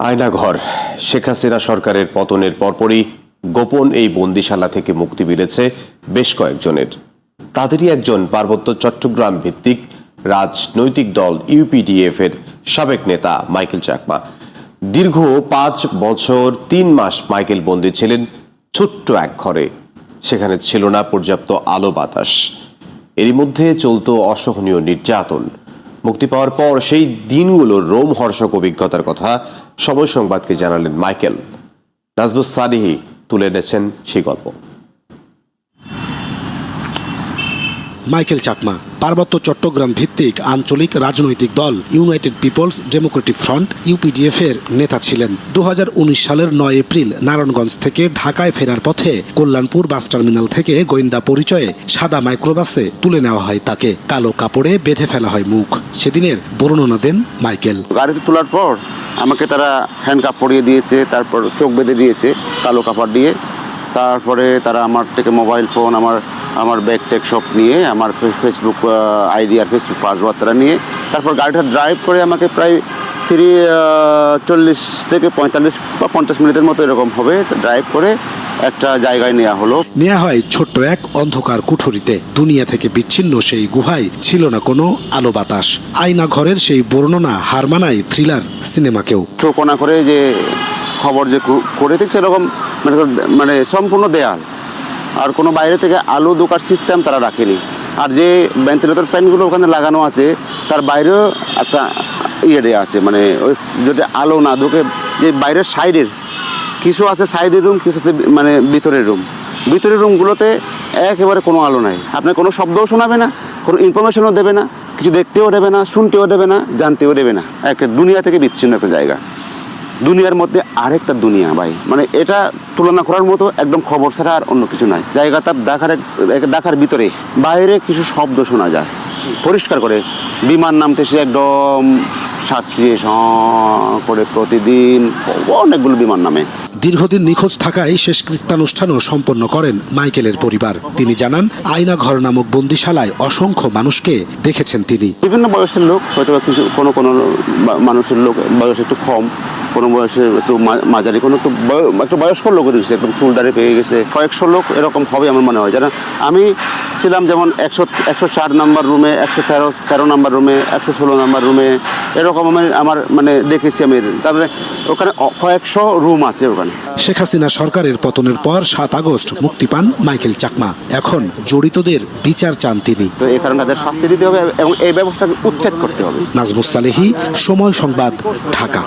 আয়নাঘর। শেখ হাসিনা সরকারের পতনের পরপরই গোপন এই বন্দিশালা থেকে মুক্তি মিলেছে বেশ কয়েকজনের। তাদেরই একজন পার্বত্য চট্টগ্রাম ভিত্তিক রাজনৈতিক দল ইউপিডিএফ এর সাবেক নেতা মাইকেল চাকমা। দীর্ঘ পাঁচ বছর, তিন মাস মাইকেল বন্দী ছিলেন ছোট্ট এক ঘরে। সেখানে ছিল না পর্যাপ্ত আলো বাতাস। এরই মধ্যে চলত অসহনীয় নির্যাতন। মুক্তি পাওয়ার পর সেই দিনগুলোর রোমহর্ষক অভিজ্ঞতার কথা সময় সংবাদকে জানালেন মাইকেল। নাজবুস সালিহি তুলে এনেছেন সেই গল্প। মাইকেল চাকমা পার্বত্য চট্টগ্রাম ভিত্তিক আঞ্চলিক রাজনৈতিক দল United People's Democratic Front UPDF এর নেতা ছিলেন। দুহাজার উনিশ সালের নয় এপ্রিল নারায়ণগঞ্জ থেকে ঢাকায় ফেরার পথে কল্যাণপুর বাস টার্মিনাল থেকে গোয়েন্দা পরিচয়ে সাদা মাইক্রোবাসে তুলে নেওয়া হয় তাকে। কালো কাপড়ে বেঁধে ফেলা হয় মুখ। সেদিনের বর্ণনা দেন মাইকেল। গাড়িতে তোলার পর আমাকে তারা হ্যান্ড কাপ পরিয়ে দিয়েছে, তারপর চোখ বেঁধে দিয়েছে, কালো কাপড় দিয়ে। তারপরে তারা আমার থেকে মোবাইল ফোন আমার আমার ব্যাগ ট্যাগ সব নিয়ে, আমার ফেসবুক আইডি আর ফেসবুক পাসওয়ার্ড তারা নিয়ে, তারপর গাড়িটা ড্রাইভ করে আমাকে প্রায় তিরি চল্লিশ থেকে পঁয়তাল্লিশ বা পঞ্চাশ মিনিটের মতো এরকম হবে। ড্রাইভ করে একটা জায়গায় নেওয়া হলো। নেওয়া হয় ছোট্ট এক অন্ধকার কুঠুরিতে। দুনিয়া থেকে বিচ্ছিন্ন সেই গুহায় ছিল না কোনো আলো বাতাস। আয়না ঘরের সেই বর্ণনা হার মানায় থ্রিলার সিনেমাকেও। চোখনা করে যে খবর যে করে দেখছে এরকম মানে মানে সম্পূর্ণ দেয়াল। আর কোনো বাইরে থেকে আলো দোকার সিস্টেম তারা রাখেনি। আর যে ভেন্টিলেটর ফ্যানগুলো ওখানে লাগানো আছে তার বাইরেও একটা ইয়ে দেওয়া আছে মানে ওই যদি আলো না ঢোকে যে বাইরের সাইডের কিছু আছে সাইডের রুম কিছু আছে মানে ভিতরের রুম ভিতরের রুমগুলোতে একেবারে কোনো আলো নাই। আপনার কোনো শব্দও শোনাবে না কোনো ইনফরমেশনও দেবে না কিছু দেখতেও দেবে না শুনতেও দেবে না জানতেও দেবে না। এক দুনিয়া থেকে বিচ্ছিন্ন একটা জায়গা। দুনিয়ার মধ্যে আরেকটা দুনিয়া ভাই। মানে এটা তুলনা করার মতো একদম খবর ছাড়া আর অন্য কিছু নাই। জায়গাটা দেখার দেখার ভিতরে বাইরে কিছু শব্দ শোনা যায়। পরিষ্কার করে বিমান নামতে সে একদম সাঁচিয়ে করে প্রতিদিন অনেকগুলো বিমান নামে। দীর্ঘদিন নিখোঁজ থাকায় শেষকৃত্যানুষ্ঠানও সম্পন্ন করেন মাইকেলের পরিবার। তিনি জানান আয়না ঘর নামক বন্দিশালায় অসংখ্য মানুষকে দেখেছেন তিনি। বিভিন্ন বয়সের লোক হয়তো কিছু কোনো কোনো মানুষের লোক বয়স একটু কম। কোনো বয়সে একটু মাঝারি কোনো একটু একটু বয়স্ক লোক দিচ্ছে একদম চুল দাঁড়িয়ে পেয়ে গেছে। কয়েকশো লোক এরকম হবে আমার মনে হয় যেন আমি ছিলাম যেমন একশো একশো চার নাম্বার রুমে একশো তেরো তেরো নাম্বার রুমে একশো ষোলো নাম্বার রুমে এরকম আমি আমার মানে দেখেছি আমি। তারপরে ওখানে কয়েকশো রুম আছে ওখানে। শেখ হাসিনা সরকারের পতনের পর সাত আগস্ট মুক্তি পান মাইকেল চাকমা। এখন জড়িতদের বিচার চান তিনি। তো এই কারণে তাদের শাস্তি দিতে হবে এবং এই ব্যবস্থাকে উচ্ছেদ করতে হবে। নাজমুস সালেহি সময় সংবাদ ঢাকা।